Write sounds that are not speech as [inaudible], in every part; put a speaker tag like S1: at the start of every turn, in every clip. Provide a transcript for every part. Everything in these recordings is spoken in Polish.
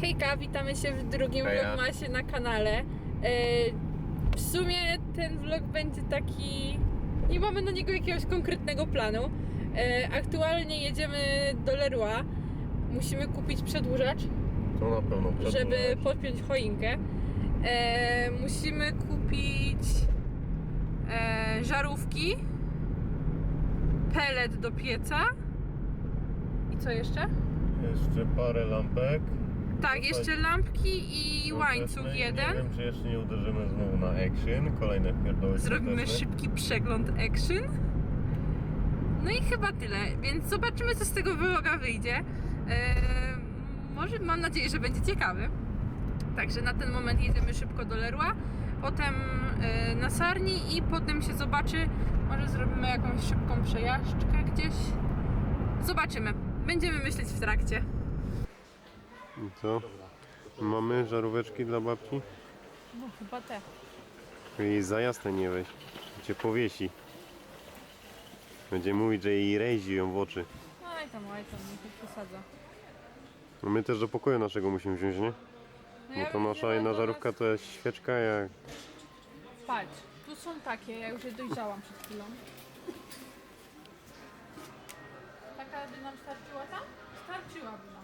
S1: Hejka, witamy się w drugim
S2: Heja.
S1: vlogmasie na kanale. E, w sumie ten vlog będzie taki... Nie mamy na niego jakiegoś konkretnego planu. E, aktualnie jedziemy do Leroy. Musimy kupić przedłużacz,
S2: To na pewno przedłużacz.
S1: żeby podpiąć choinkę. E, musimy kupić e, żarówki, pelet do pieca i co jeszcze?
S2: Jeszcze parę lampek.
S1: Tak, jeszcze lampki i łańcuch jeden.
S2: Nie wiem, czy jeszcze nie uderzymy znowu na action. Kolejne pierdoły
S1: Zrobimy
S2: świąteczne.
S1: szybki przegląd action. No i chyba tyle, więc zobaczymy co z tego vloga wyjdzie. Eee, może mam nadzieję, że będzie ciekawy. Także na ten moment jedziemy szybko do Leroy, potem e, na Sarni i potem się zobaczy. Może zrobimy jakąś szybką przejażdżkę gdzieś. Zobaczymy. Będziemy myśleć w trakcie.
S2: I co? Mamy żaróweczki dla babci?
S1: No chyba te.
S2: Jej za jasne nie weź. Cię powiesi. Będzie mówić, że jej rejzi ją w oczy.
S1: Oj tam, oj tam, nie przesadza.
S2: No my też do pokoju naszego musimy wziąć, nie?
S1: No
S2: No
S1: ja
S2: to
S1: bym
S2: nasza
S1: wzięła
S2: jedna
S1: do
S2: żarówka to jest świeczka jak...
S1: Patrz, tu są takie, ja już je dojrzałam przed chwilą. Taka by nam starczyła tam? Starczyłaby nam.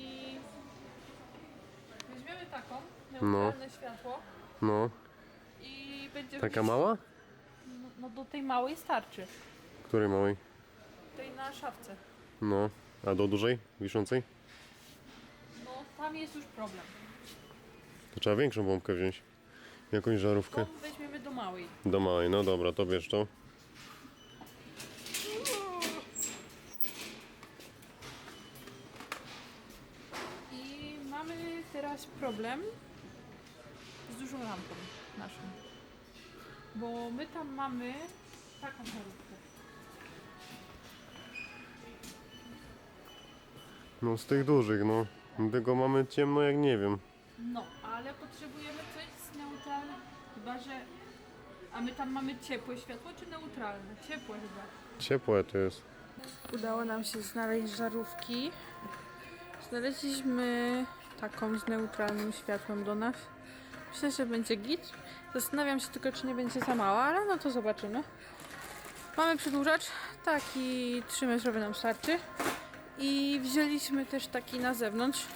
S1: I weźmiemy taką, neutralne światło
S2: No.
S1: i będzie
S2: Taka mała?
S1: No, no do tej małej starczy.
S2: Której małej?
S1: Tej na szafce.
S2: No. A do dużej? Wiszącej?
S1: No tam jest już problem.
S2: To trzeba większą bombkę wziąć. Jakąś żarówkę.
S1: To weźmiemy do małej.
S2: Do małej, no dobra, to bierz to.
S1: Teraz problem z dużą lampą naszą. Bo my tam mamy taką żarówkę.
S2: No z tych dużych, no. Tego mamy ciemno jak nie wiem.
S1: No, ale potrzebujemy coś z neutralnym. Chyba, że. A my tam mamy ciepłe światło czy neutralne? Ciepłe chyba.
S2: Ciepłe to jest.
S1: Udało nam się znaleźć żarówki. Znaleźliśmy taką z neutralnym światłem do nas. Myślę, że będzie git. Zastanawiam się tylko, czy nie będzie za mała, ale no to zobaczymy. Mamy przedłużacz, taki 3 metrowy nam starczy. I wzięliśmy też taki na zewnątrz,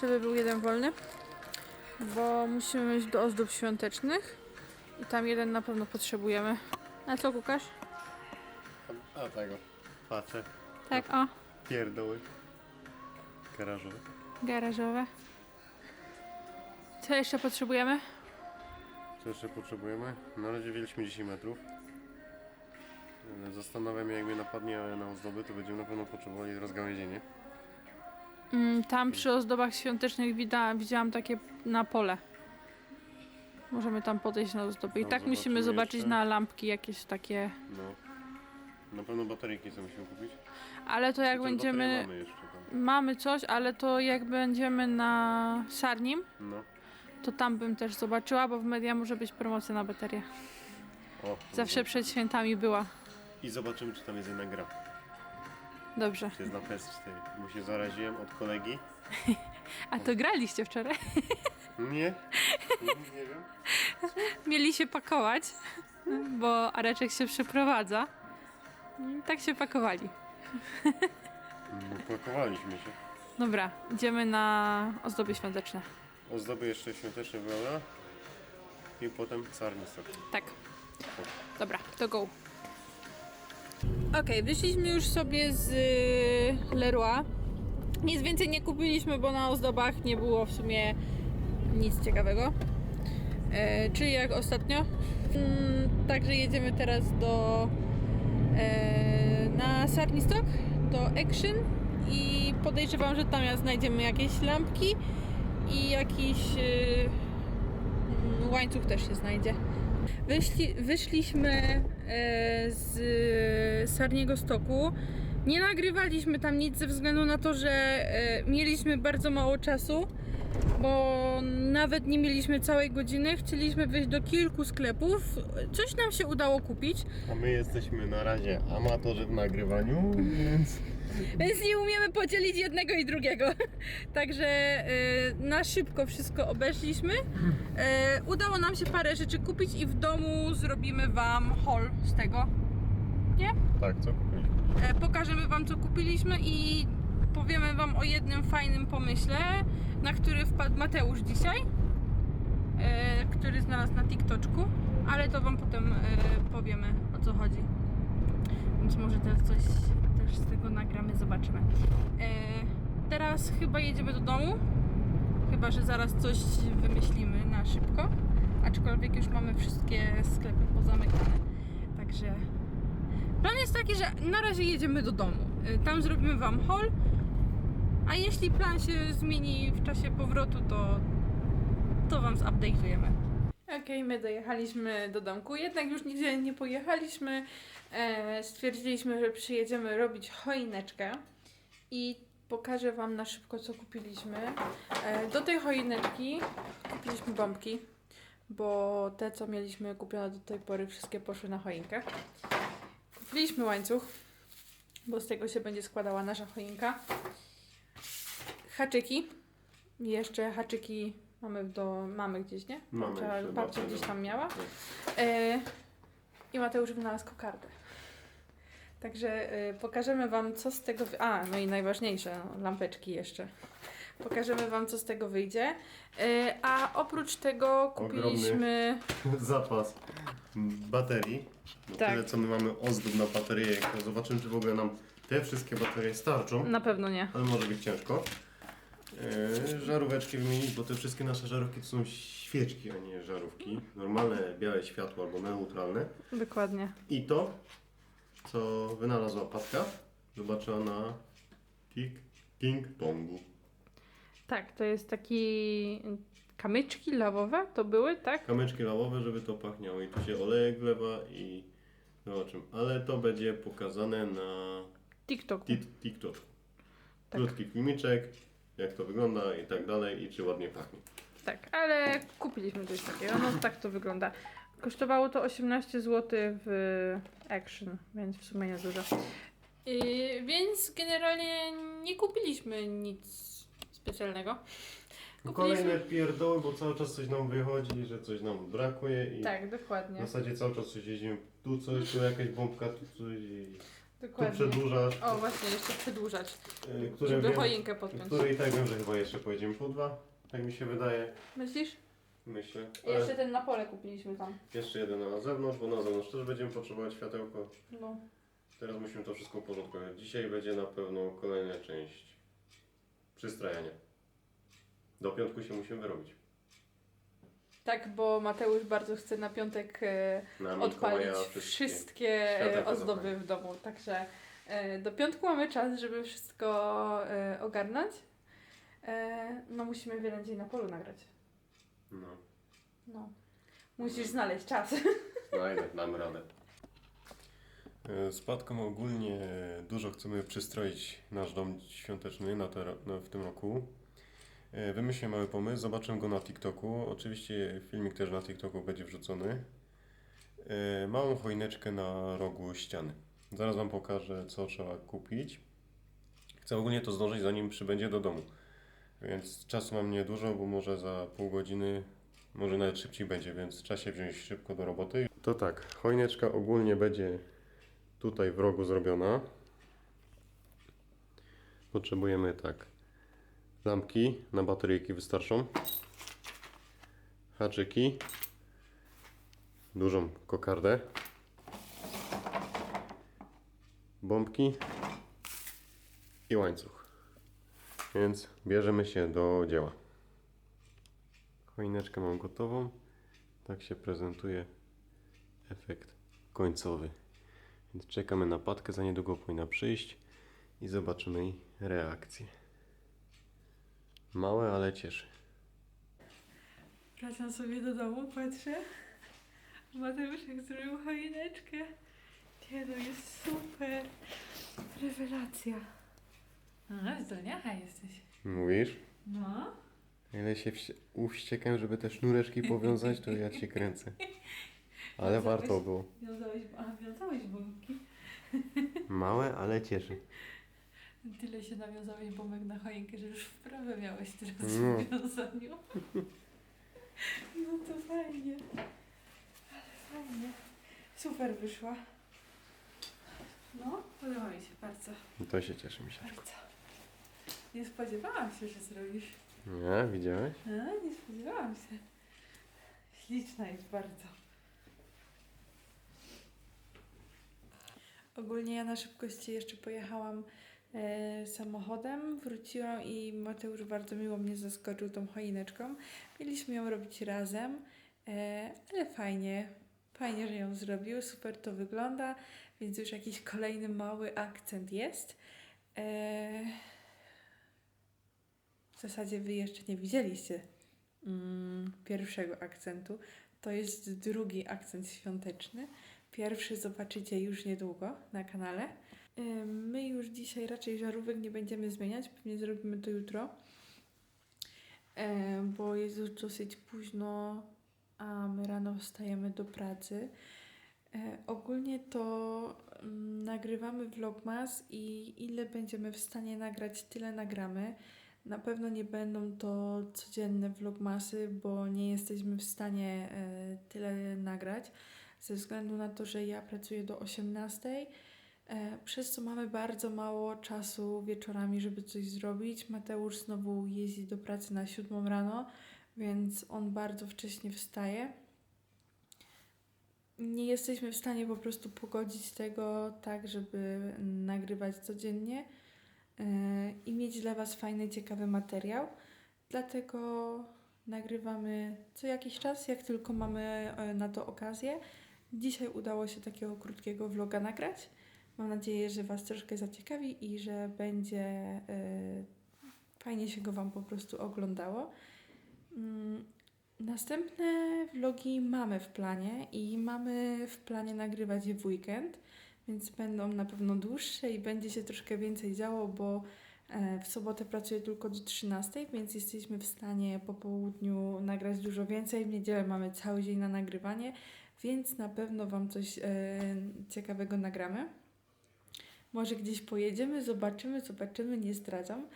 S1: żeby był jeden wolny. Bo musimy mieć do ozdób świątecznych. I tam jeden na pewno potrzebujemy. A co kukasz?
S2: A tego. Patrzę.
S1: Tak, o.
S2: Pierdoły. Garażowe.
S1: Garażowe. Co jeszcze potrzebujemy?
S2: Co jeszcze potrzebujemy? Na razie wzięliśmy 10 metrów. Ale Zastanawiam się jak mnie napadnie na ozdoby, to będziemy na pewno potrzebowali rozgałęzienie.
S1: Mm, tam przy ozdobach świątecznych widać, widziałam takie na pole. Możemy tam podejść na ozdoby. I
S2: Tam
S1: tak musimy
S2: zobaczymy
S1: zobaczyć
S2: jeszcze.
S1: na lampki jakieś takie.
S2: No. Na pewno bateryjki co musimy kupić.
S1: Ale to jak
S2: Chociaż
S1: będziemy.
S2: Mamy jeszcze.
S1: Mamy coś, ale to jak będziemy na Sarnim,
S2: No.
S1: to tam bym też zobaczyła, bo w media może być promocja na baterię.
S2: O,
S1: Zawsze przed świętami była.
S2: I zobaczymy czy tam jest jedna gra.
S1: Dobrze.
S2: Czy jest na PS4. Bo się zaraziłem od kolegi. [laughs]
S1: A to graliście wczoraj? [laughs]
S2: Nie. Nie wiem.
S1: Mieli się pakować, bo Areczek się przeprowadza. I tak się pakowali. [laughs]
S2: Pakowaliśmy się.
S1: Dobra, idziemy na ozdoby świąteczne.
S2: Ozdoby jeszcze świąteczne wygląda. I potem sarny sok.
S1: Tak. Dobra, to go. Okej, wyszliśmy już sobie z y, Leroy. Nic więcej nie kupiliśmy, bo na ozdobach nie było w sumie nic ciekawego. E, czyli jak ostatnio. Mm, także jedziemy teraz do e, na Sarnistok, do Action i podejrzewam, że tam znajdziemy jakieś lampki i jakiś y, mm, łańcuch też się znajdzie. Wyszli, wyszliśmy e, z Sarniego Stoku. Nie nagrywaliśmy tam nic ze względu na to, że e, mieliśmy bardzo mało czasu, bo nawet nie mieliśmy całej godziny. Chcieliśmy wyjść do kilku sklepów. Coś nam się udało kupić.
S2: A my jesteśmy na razie amatorzy w nagrywaniu, więc
S1: Więc nie umiemy podzielić jednego i drugiego. [laughs] Także e, na szybko wszystko obeszliśmy. E, udało nam się parę rzeczy kupić i w domu zrobimy Wam haul z tego.
S2: Tak, co kupiliśmy?
S1: E, pokażemy Wam, co kupiliśmy i powiemy Wam o jednym fajnym pomyśle, na który wpadł Mateusz dzisiaj, e, który znalazł na TikToczku, ale to Wam potem e, powiemy, o co chodzi. Więc może też coś też z tego nagramy, zobaczymy. E, teraz chyba jedziemy do domu, chyba, że zaraz coś wymyślimy na szybko, aczkolwiek już mamy wszystkie sklepy pozamykane, także... Plan jest taki, że na razie jedziemy do domu. Tam zrobimy Wam haul, a jeśli plan się zmieni w czasie powrotu, to, to Wam zupdate'ujemy. Okej, my dojechaliśmy do domku, jednak już nigdzie nie pojechaliśmy. E, stwierdziliśmy, że przyjedziemy robić choineczkę i pokażę Wam na szybko, co kupiliśmy. E, do tej choineczki kupiliśmy bombki, bo te, co mieliśmy kupione do tej pory, wszystkie poszły na choinkę. Kupiliśmy łańcuch, bo z tego się będzie składała nasza choinka. Haczyki. Jeszcze haczyki mamy do mamy gdzieś, nie?
S2: Mamy
S1: Babcia,
S2: jeszcze,
S1: babcia
S2: babcia
S1: gdzieś tam miała.
S2: Tak.
S1: E, I Mateusz wynalazł kokardę. Także e, pokażemy Wam, co z tego. Wy... A, no i najważniejsze, no, lampeczki jeszcze. Pokażemy Wam, co z tego wyjdzie. E, a oprócz tego kupiliśmy. [laughs]
S2: Zapas baterii.
S1: Tak.
S2: Tyle co my mamy ozdób na baterię. Jak zobaczymy czy w ogóle nam te wszystkie baterie starczą.
S1: Na pewno nie.
S2: Ale może być ciężko. Yy, żaróweczki wymienić, bo te wszystkie nasze żarówki to są świeczki, a nie żarówki. Normalne białe światło albo neutralne.
S1: Dokładnie.
S2: I to, co wynalazła Patka, zobaczyła na Tik King Tongu.
S1: Tak, to jest taki kamyczki lawowe to były, tak?
S2: Kamyczki lawowe, żeby to pachniało i tu się olejek wlewa i zobaczymy. Ale to będzie pokazane na
S1: TikTok.
S2: Tik- TikTok.
S1: Tak.
S2: Krótki filmiczek, jak to wygląda i tak dalej i czy ładnie pachnie.
S1: Tak, ale kupiliśmy coś takiego. No tak to wygląda. Kosztowało to 18 zł w Action, więc w sumie nie dużo. Yy, więc generalnie nie kupiliśmy nic specjalnego. Kupiliśmy-
S2: Kolejne pierdoły, bo cały czas coś nam wychodzi, że coś nam brakuje i
S1: Tak,
S2: w
S1: dokładnie.
S2: zasadzie cały czas coś jeździmy. Tu coś, tu jakaś bombka, tu coś i tu
S1: Dokładnie.
S2: przedłużasz,
S1: O, właśnie, jeszcze przedłużać,
S2: y, które
S1: żeby
S2: wiem,
S1: choinkę podpiąć.
S2: i tak wiem, że chyba jeszcze pojedziemy po dwa, tak mi się wydaje,
S1: Myślisz?
S2: myślę.
S1: I jeszcze
S2: Ale
S1: ten na pole kupiliśmy tam.
S2: jeszcze jeden na zewnątrz, bo na zewnątrz też będziemy potrzebować światełko.
S1: No.
S2: Teraz musimy to wszystko uporządkować. Dzisiaj będzie na pewno kolejna część przystrajania. Do piątku się musimy wyrobić.
S1: Tak, bo Mateusz bardzo chce na piątek e,
S2: Na
S1: odpalić
S2: Mikołaja
S1: wszystkie, e, ozdoby w domu. Także e, do piątku mamy czas, żeby wszystko ogarnąć. No musimy wiele dzień na polu nagrać.
S2: No,
S1: No. Musisz znaleźć czas.
S2: znajdę, damy radę. Z Patką ogólnie dużo chcemy przystroić nasz dom świąteczny na te, na, w tym roku. E, Wymyślę mały pomysł, zobaczę go na TikToku. Oczywiście filmik też na TikToku będzie wrzucony. E, Małą choineczkę na rogu ściany. Zaraz Wam pokażę, co trzeba kupić. Chcę ogólnie to zdążyć, zanim przybędzie do domu. Więc czasu mam niedużo, bo może za pół godziny, może nawet szybciej będzie, więc trzeba się wziąć szybko do roboty. To tak, choineczka ogólnie będzie tutaj w rogu zrobiona. Potrzebujemy tak lampki na bateryjki wystarczą. Haczyki. Dużą kokardę. Bombki i łańcuch. Więc bierzemy się do dzieła. Choineczkę mam gotową. Tak się prezentuje efekt końcowy. Więc czekamy na patkę, za niedługo powinna przyjść i zobaczymy jej reakcję. Małe, ale cieszy.
S1: Wracam sobie do domu, patrzę. Mateuszek zrobił choineczkę. Nie, to jest super. Rewelacja. A, zdolniacha jesteś.
S2: Mówisz?
S1: No.
S2: Ile się wści- uwściekam, żeby te sznureczki powiązać, to ja cię kręcę. Ale warto było.
S1: Wiązałeś, a, wiązałeś bombki.
S2: Małe, ale cieszy.
S1: Tyle się nawiązałeś bombek na choinkę, że już wprawę miałeś teraz
S2: No.
S1: w wiązaniu. No to fajnie. Ale fajnie. Super wyszła. No, podoba mi się bardzo,
S2: To się cieszy, misiaczku.
S1: bardzo. Nie spodziewałam się, że zrobisz.
S2: Nie, widziałeś?
S1: Nie spodziewałam się. Śliczna jest bardzo. Ogólnie ja na szybkości jeszcze pojechałam samochodem, wróciłam i Mateusz bardzo miło mnie zaskoczył tą choineczką. Mieliśmy ją robić razem, e, ale fajnie, fajnie, że ją zrobił, super to wygląda, więc już jakiś kolejny mały akcent jest. E, w zasadzie wy jeszcze nie widzieliście mm, pierwszego akcentu. To jest drugi akcent świąteczny. Pierwszy zobaczycie już niedługo na kanale. My już dzisiaj raczej żarówek nie będziemy zmieniać, pewnie zrobimy to jutro, bo jest już dosyć późno, a my rano wstajemy do pracy. Ogólnie to mm, nagrywamy vlogmas i ile będziemy w stanie nagrać, tyle nagramy. Na pewno nie będą to codzienne vlogmasy, bo nie jesteśmy w stanie e, tyle nagrać, ze względu na to, że ja pracuję do 18, e, przez co mamy bardzo mało czasu wieczorami, żeby coś zrobić. Mateusz znowu jeździ do pracy na 7 rano, więc on bardzo wcześnie wstaje. Nie jesteśmy w stanie po prostu pogodzić tego tak, żeby nagrywać codziennie e, i mieć dla Was fajny, ciekawy materiał. Dlatego nagrywamy co jakiś czas, jak tylko mamy e, na to okazję. Dzisiaj udało się takiego krótkiego vloga nagrać. Mam nadzieję, że Was troszkę zaciekawi i że będzie e, fajnie się go Wam po prostu oglądało. Mm, Następne vlogi mamy w planie i mamy w planie nagrywać je w weekend, więc będą na pewno dłuższe i będzie się troszkę więcej działo, bo e, w sobotę pracuję tylko do 13, więc jesteśmy w stanie po południu nagrać dużo więcej. W niedzielę mamy cały dzień na nagrywanie, więc na pewno Wam coś e, ciekawego nagramy. Może gdzieś pojedziemy, zobaczymy, zobaczymy, nie zdradzam.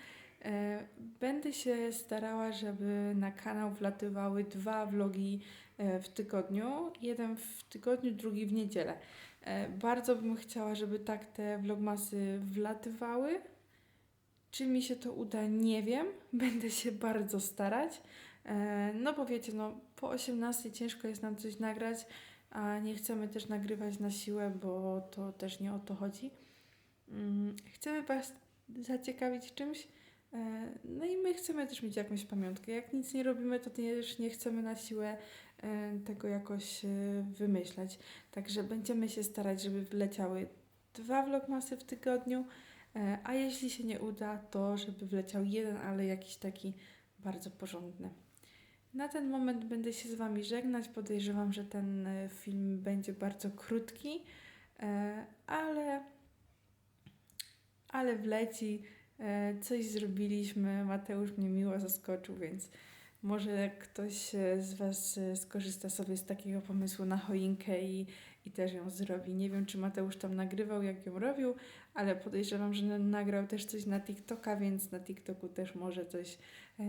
S1: E, Będę się starała, żeby na kanał wlatywały dwa vlogi e, w tygodniu. Jeden w tygodniu, drugi w niedzielę. E, Bardzo bym chciała, żeby tak te vlogmasy wlatywały. Czy mi się to uda, nie wiem. [laughs] Będę się bardzo starać. No bo wiecie, no po 18 ciężko jest nam coś nagrać, a nie chcemy też nagrywać na siłę, bo to też nie o to chodzi. Mm, Chcemy Was zaciekawić czymś, E, No i my chcemy też mieć jakąś pamiątkę. Jak nic nie robimy, to też nie chcemy na siłę e, tego jakoś e, wymyślać. Także będziemy się starać, żeby wleciały dwa vlogmasy w tygodniu, a jeśli się nie uda, to żeby wleciał jeden, ale jakiś taki bardzo porządny. Na ten moment będę się z Wami żegnać. Podejrzewam, że ten film będzie bardzo krótki, ale, ale wleci. E, Coś zrobiliśmy, Mateusz mnie miło zaskoczył, więc może ktoś e, z Was e, skorzysta sobie z takiego pomysłu na choinkę i, i też ją zrobi. Nie wiem, czy Mateusz tam nagrywał, jak ją robił, ale podejrzewam, że nagrał też coś na TikToka, więc na TikToku też może coś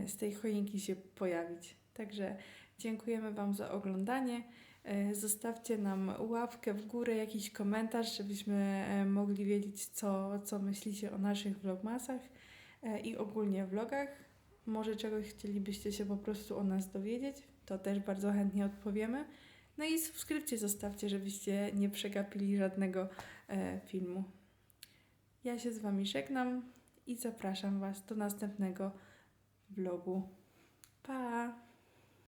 S1: z tej choinki się pojawić. Także dziękujemy Wam za oglądanie. E, Zostawcie nam łapkę w górę, jakiś komentarz, żebyśmy e, mogli wiedzieć, co, co myślicie o naszych vlogmasach e, i ogólnie vlogach. Może czegoś chcielibyście się po prostu o nas dowiedzieć, to też bardzo chętnie odpowiemy. No i subskrypcję zostawcie, żebyście nie przegapili żadnego filmu. Ja się z Wami żegnam i zapraszam Was do następnego vlogu. Pa!